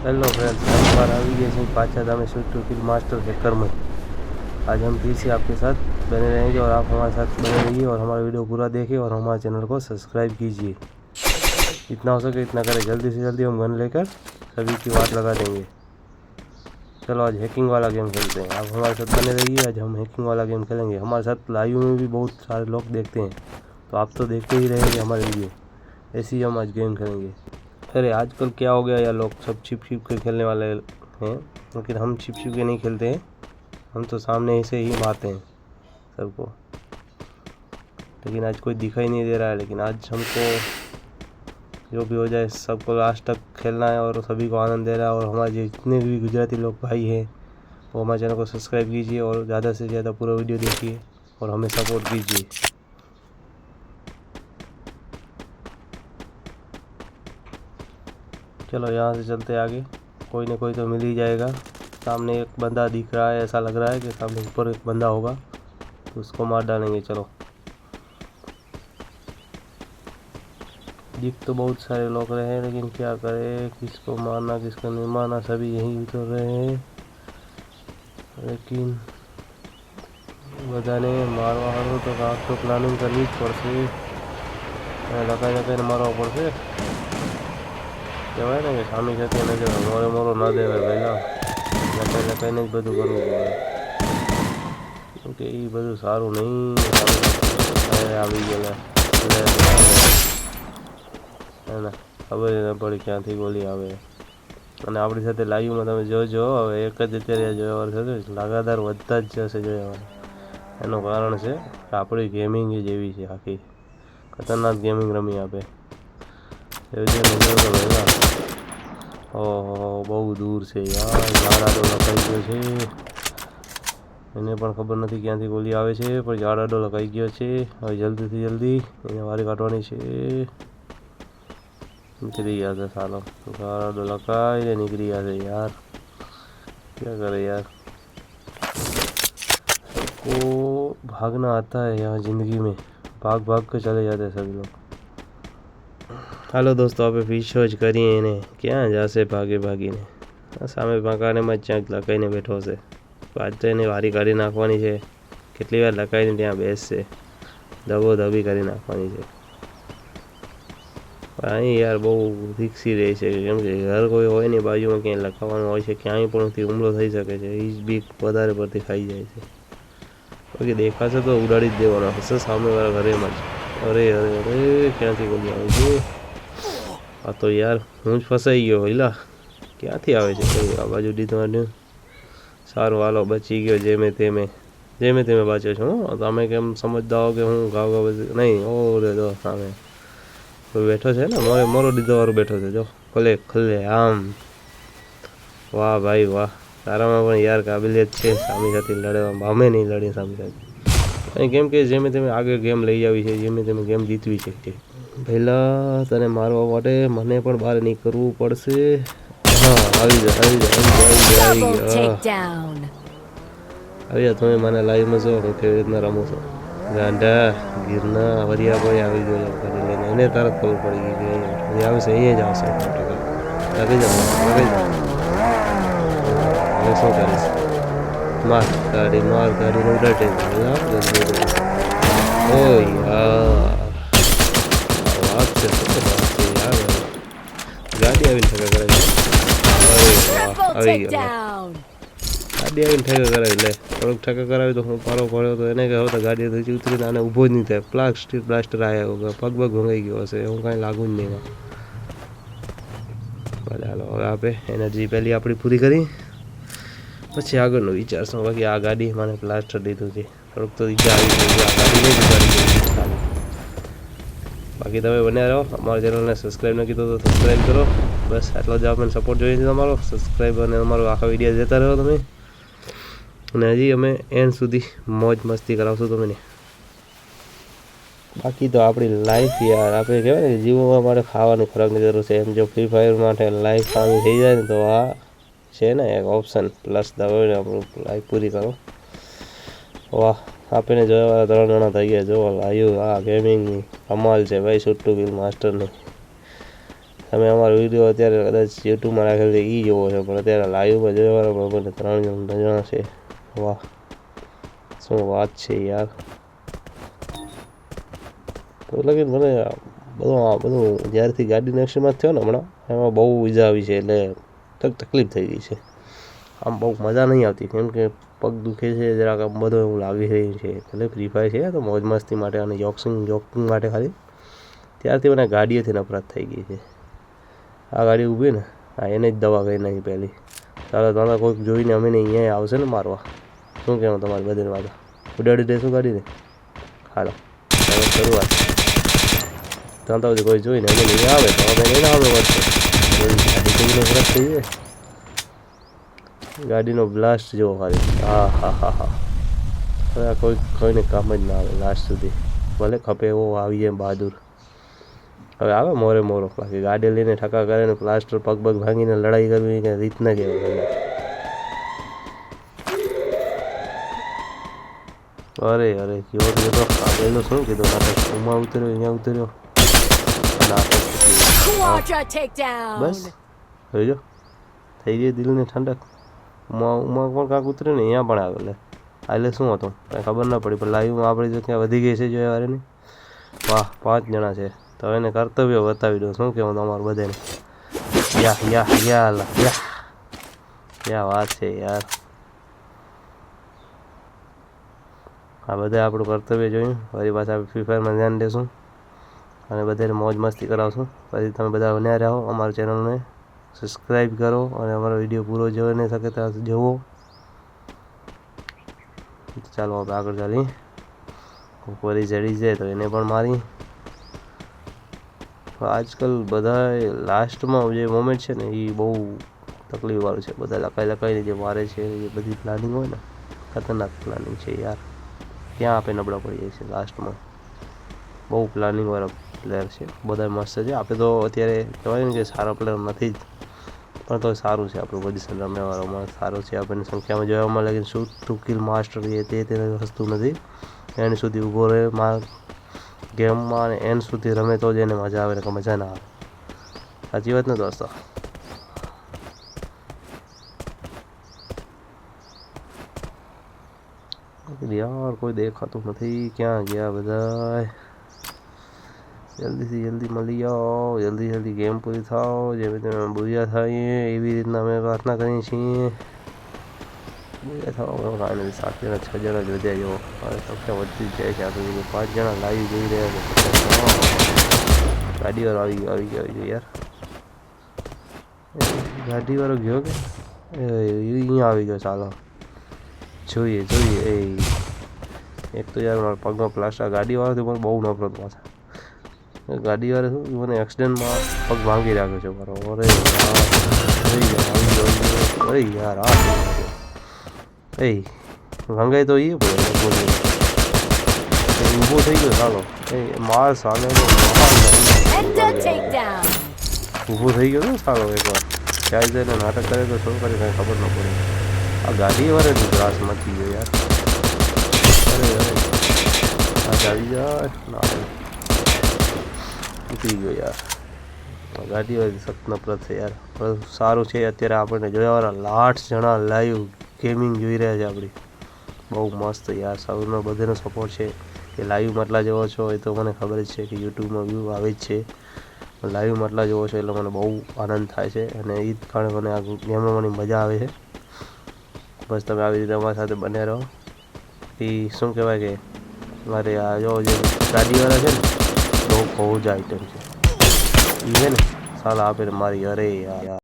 Hello friends हम बार आ गए हैं पाचा दामे shoot to kill master hacker में। आज हम फिर से आपके साथ बने रहेंगे और आप हमारे साथ बने रहिए और हमारा वीडियो पूरा देखें और हमारे चैनल को सब्सक्राइब कीजिए। इतना हो सके, इतना करें। जल्दी से जल्दी हम गन लेकर सभी की बात लगा देंगे। चलो, आज हैकिंग वाला गेम खेलते हैं। आप हमारे साथ बने रहिए, आज हम हैकिंग वाला गेम खेलेंगे। हमारे साथ लाइव में भी बहुत सारे लोग देखते हैं तो आप तो देखते ही रहेंगे हमारे वीडियो ऐसे ही हम आज गेम खेलेंगे। अरे, आजकल क्या हो गया यार, लोग सब छिप छिप के खेलने वाले हैं। लेकिन हम छिप छिप के नहीं खेलते हैं। हम तो सामने ऐसे ही मारते हैं सबको। लेकिन आज कोई दिखाई नहीं दे रहा है, लेकिन आज हमको जो भी हो जाए, सबको लास्ट तक खेलना है और सभी को आनंद दे रहा है। और हमारे जितने भी गुजराती लोग भाई हैं, वो हमारे चैनल को सब्सक्राइब कीजिए और ज़्यादा से ज़्यादा पूरा वीडियो देखिए और हमें सपोर्ट कीजिए। चलो यहाँ से चलते आगे कोई ना कोई तो मिल ही जाएगा सामने एक बंदा दिख रहा है ऐसा लग रहा है कि सामने ऊपर एक बंदा होगा तो उसको मार डालेंगे चलो दिख तो बहुत सारे लोग रहे हैं लेकिन क्या करें किसको मारना किसको नहीं मारना सभी यहीं तो रहे हैं लेकिन બધાને મારવાનું તો કાંક તો પ્લાનિંગ કરવી જ પડશે અને લગાઈ લગાઈને મારવા પડશે કહેવાય ને કે સામી સાથે ન મોરે મોરો ના દેવાય પહેલાં. લગાઈ લગાઈને જ બધું કરવું પડે. કે એ બધું સારું નહીં. આવી ગયેલા. ને ખબર ન પડી ક્યાંથી ગોલી આવે. અને આપણી સાથે લાઈવમાં તમે જોજો, હવે એક જ અત્યારે જોયા થશે લગાતાર વધતા જ જશે જોયા એનું કારણ છે કે આપણી ગેમિંગ જ એવી છે આખી. ખતરનાક ગેમિંગ રમી આપે. એવી છે નજર તો પહેલાં ઓહો બહુ દૂર છે યાર ઝાડાડો લખાઈ ગયો છે એને પણ ખબર નથી ક્યાંથી ગોલી આવે છે પણ ઝાડાડો લખાઈ ગયો છે હવે જલ્દીથી જલ્દી એને વારી કાઢવાની છે નીકળી ગયા છે સાલો ઝાડાડો લખાઈને નીકળી ગયા છે યાર क्या करे यार को भागना आता है यहाँ ज़िंदगी में भाग भाग के चले जाते हैं सभी लोग હાલો દોસ્તો, આપણે પીછો જ કરીએ એને. ક્યાં જશે ભાગે ભાગીને? સામે મકાનેમાં જ ક્યાંક લકાઈને બેઠો છે આજ તો એને વારી કાઢી નાખવાની છે. કેટલી વાર લકાઈને ત્યાં બેસશે? દબો દબી કરી નાખવાની છે. અહીં યાર બહુ રિક્સી રહે છે કેમ કે ઘર કોઈ હોય નહીં બાજુમાં ક્યાંય લખાવાનું હોય છે, ક્યાંય પણ હુમલો થઈ શકે છે. એ જ બીક વધારે પડતી ખાઈ જાય છે. બાકી દેખાશે તો ઉડાડી જ દેવાનો હશે સામેવાળા ઘરેમાં જ. અરે અરે અરે, ક્યાંથી બોલી આવે છે આ તો યાર, હું જ ફસાઈ ગયો એલા ક્યાંથી આવે છે આ બાજુ દીધું સારું હાલો બચી ગયો, જેમે તેમે. જેમે તેમે બાચ્યો છું, હો. તમે કેમ સમજતા હો કે હું ગાવ ગાવ નહીં, ઓ, રે, જો, સામે. બેઠો છે ને, મોરે મોરો દીધો વાળો બેઠો છે, જો. ખલે ખલે, આમ. વાહ, ભાઈ, વાહ. તારામાં પણ યાર કાબિલિયત છે, સામી સાથે લડવામાં અમે નહીં લડીએ સામી સાથે. કેમ કે જેમે તેમે આગળ ગેમ લઈ આવી છે, જેમે તેમે ગેમ જીતવી છે પહેલાં તને મારવા માટે મને પણ બહાર નીકળવું પડશે. હા આવી જા આવી જા આવી જા આવી ગયા આવી જા. તમે મને લાઈવમાં જો હું કેવી રીતના રમું છું? ગાંડા ગીરના વરિયા ભાઈ આવી ગયો કરી લઈને. એને તરત ખબર પડી ગઈ કે હજી આવશે અહીંયા જ આવશે. લાગી જાઓ લાગી જાઓ હવે શું કરીશ? માર ગાડી માર ગાડીને ઉડાટે ઓ યાર આ વાત ગાડી આવીને આવી ગયો ગાડી આવીને કરાવી લે થોડોક ઠેકા કરાવી તો હું પારો પડ્યો તો એને કહ્યો તો ગાડી તો ઉતરીને આને ઊભો જ નહીં થાય પ્લાસ્ટિક બ્લાસ્ટર આવ્યા પગ પગ ભંગાઈ ગયો હશે હું કાંઈ લાગુ જ નહીં ભલે હાલો હવે આપે એનર્જી પહેલી આપણી પૂરી કરી પછી આગળનું વિચારશું. બાકી આ ગાડી મને પ્લાસ્ટર દીધું છે. થોડુંક તો ઈજા આવી ગઈ આ ગાડી નહીં બાકી તમે બન્યા રહો. અમારા ચેનલને સબસ્ક્રાઈબ ન કીધું તો સબસ્ક્રાઈબ કરો. બસ, આટલો જ આપણને સપોર્ટ જોઈએ છે તમારો. સબસ્ક્રાઈબ અને અમારો આખા વીડિયો જતા રહો તમે. અને હજી અમે એન્ડ સુધી મોજ મસ્તી કરાવશું તમને. બાકી તો આપણી લાઈફ યાર, આપણે કહેવાય ને જીવવા માટે ખાવાની ખોરાકની જરૂર છે. એમ જો ફ્રી ફાયર માટે લાઈફ સામી થઈ જાય ને તો આ છે ને એક ઓપ્શન પ્લસ દબાવીને આપણું લાઈફ પૂરી કરો. વાહ. આપીને જોયા ત્રણ જણા થઈ ગયા. જોવો લાઈવ આ ગેમિંગની કમાલ છે ભાઈ સુટ્ટુ બિલ માસ્ટરની તમે અમારો વીડિયો અત્યારે કદાચ યુટ્યુબમાં રાખેલો એ જોવો છો. પણ અત્યારે લાઈવમાં જોવાના બરાબર ત્રણ જણ જણા છે. વાહ. શું વાત છે યાર. તો લગી મને બધું, આ બધું જ્યારથી ગાડીનો એક્સિડન્ટ થયો ને હમણાં, એમાં બહુ ઈજા આવી છે એટલે તકલીફ થઈ ગઈ છે. આમ બહુ મજા નહીં આવતી. કેમ કે પગ દુખે છે, જરાક બધું એવું લાગી રહ્યું છે. એટલે ફ્રી ફાયર છે, તો મોજ મસ્તી માટે અને જોક્સિંગ જોકિંગ માટે ખાલી. ત્યારથી મને ગાડીઓથી નફરત થઈ ગઈ છે. આ ગાડી ઊભી ને હા એને જ દવા કરી નાખી પહેલી. ચાલો તમે કોઈક જોઈને અમે અહીંયા આવશે ને મારવા. શું કહેવું તમારી બધી વાત? ઉડાડી દેશું ગાડીને? હાલો. હવે શરૂઆત. ત્યાં તો કોઈ જોઈને અમે નહીં આવે, તો અમે નહીં આવે વર્ષે ગાડી કેવી નફરત થઈ જાય. ગાડીનો બ્લાસ્ટ જેવો ખાલી હા હા હા હા. હવે આ કોઈ કોઈને કામ જ ના આવે લાસ્ટ સુધી. ભલે ખપે એવો આવી જાય બહાદુર. હવે આવે મોરે મોરો. બાકી ગાડી લઈને ઠકા કરે ને પ્લાસ્ટર પગ પગ ભાંગીને લડાઈ કરવી કે રીત ના કહેવાય અરે અરે કેવો કયો આગળનો શું કીધું? નાટક ઉમાં ઉતર્યો અહીંયા ઉતર્યો. નાટક Quadra takedown. બસ થઈ ગઈ દિલને ઠંડક. ઉમા ઉમા પણ કાંક ઉતરે ને અહીંયા પણ આવે લે એટલે શું હતું? કાંઈ ખબર ના પડી, પણ લાઈવમાં આપણી જગ્યા વધી ગઈ છે જોયા વાળીની વાહ, પાંચ જણા છે. તો એને કર્તવ્ય બતાવી દો, શું કહેવું તમારું બધાને? યા યા યા યા યા. ક્યાં વાત છે યાર? આ બધા આપણું કર્તવ્ય જોયું. ફરી પાછા ફ્રી ફાયરમાં ધ્યાન દેશું. અને બધાને મોજ મસ્તી કરાવશું. પછી તમે બધા બન્યા રહો અમારી ચેનલને સબસ્ક્રાઈબ કરો અને અમારો વીડિયો પૂરો જોઈ નહીં શકે ત્યાં જુઓ ચાલો આપણે આગળ ચાલી ફરી ચડી જાય તો એને પણ મારી. આજકાલ બધા લાસ્ટમાં જે મોમેન્ટ છે ને એ બહુ તકલીફવાળું છે. બધા લકાઈ લકાઈને જે મારે છે એ બધી પ્લાનિંગ હોય ને, ખતરનાક પ્લાનિંગ છે યાર. ક્યાં આપણે નબળા પડી જાય છે લાસ્ટમાં? બહુ પ્લાનિંગવાળા પ્લેયર છે. બધા મસ્ત છે. આપણે તો અત્યારે કહેવાય ને કે સારા પ્લેયર નથી જ. પણ તો સારું છે આપણું પોઝિશન રમવાવાળામાં સારું છે આપણને સંખ્યામાં જોવામાં લાગે શું કિલ માસ્ટર એ તે તેને વસ્તુ નથી. એન્ડ સુધી ઊભો રહે મા ગેમમાં અને સુધી રમે તો જ એને મજા આવે કે મજા ના આવે. સાચી વાત ને દોસ્તો? યાર કોઈ દેખાતું નથી, ક્યાં ગયા બધા જલ્દીથી જલ્દી મળી જાઓ, જલ્દી જલ્દી ગેમ પૂરી થાઓ જેવી તમે બુરિયા થઈએ એવી રીતના અમે પ્રાર્થના કરીએ છીએ. બુરિયા થવા કાંઈ નથી સાત જણા છ જણા જ વધ્યા જો હવે સંખ્યા વધતી જાય છે આપણે પાંચ જણા લાવી જોઈ રહ્યા છે. ગાડીવાળો આવી ગયો આવી ગયો આવી ગયો યાર. ગાડીવાળો ગયો કે? એ અહીંયા આવી ગયો, ચાલો. જોઈએ જોઈએ. એ, એક તો યાર મારા પગમાં પ્લાસ્ટર ગાડીવાળાથી પણ બહુ નફરત પાછા. ગાડીવાળા શું મને એક્સિડન્ટમાં પગ ભાંગી રાખ્યો છે મારો. અરે યાર અરે યાર આ એ ભાંગાય તો એ ઊભો થઈ ગયો ચાલો. એ માર સામે. ઊભો થઈ ગયો સારો એકવાર. ક્યાંય જઈને નાટક કરે તો શું કરે કાંઈ ખબર ન પડે. આ ગાડી વાળે ત્રાસ મચી ગયો યાર. અરે અરે. આ ગાડી જાય ના. ઉતરી ગયો યાર. ગાડીવાળી ગાડી વાળી છે યાર. સારું છે અત્યારે આપણને જોયાવાળા લાઠ જણા લાઈવ ગેમિંગ જોઈ રહ્યા છે આપણી. બહુ મસ્ત યાર. સૌનો બધાનો સપોર્ટ છે. કે લાઈવ માટલા જેવો છો એ તો મને ખબર જ છે કે યુટ્યુબમાં વ્યૂ આવે જ છે. લાઈવ માટલા જોવો છો એટલે મને બહુ આનંદ થાય છે અને એ જ કારણે મને આ ગેમ રમવાની મજા આવે છે. બસ તમે આવી રીતે અમારી સાથે બન્યા રહો. એ શું કહેવાય કે મારે આ જે ગાડીવાળા છે ને બહુ જ આઈટમ છે. છે ને સાલા આપે મારી અરે યાર.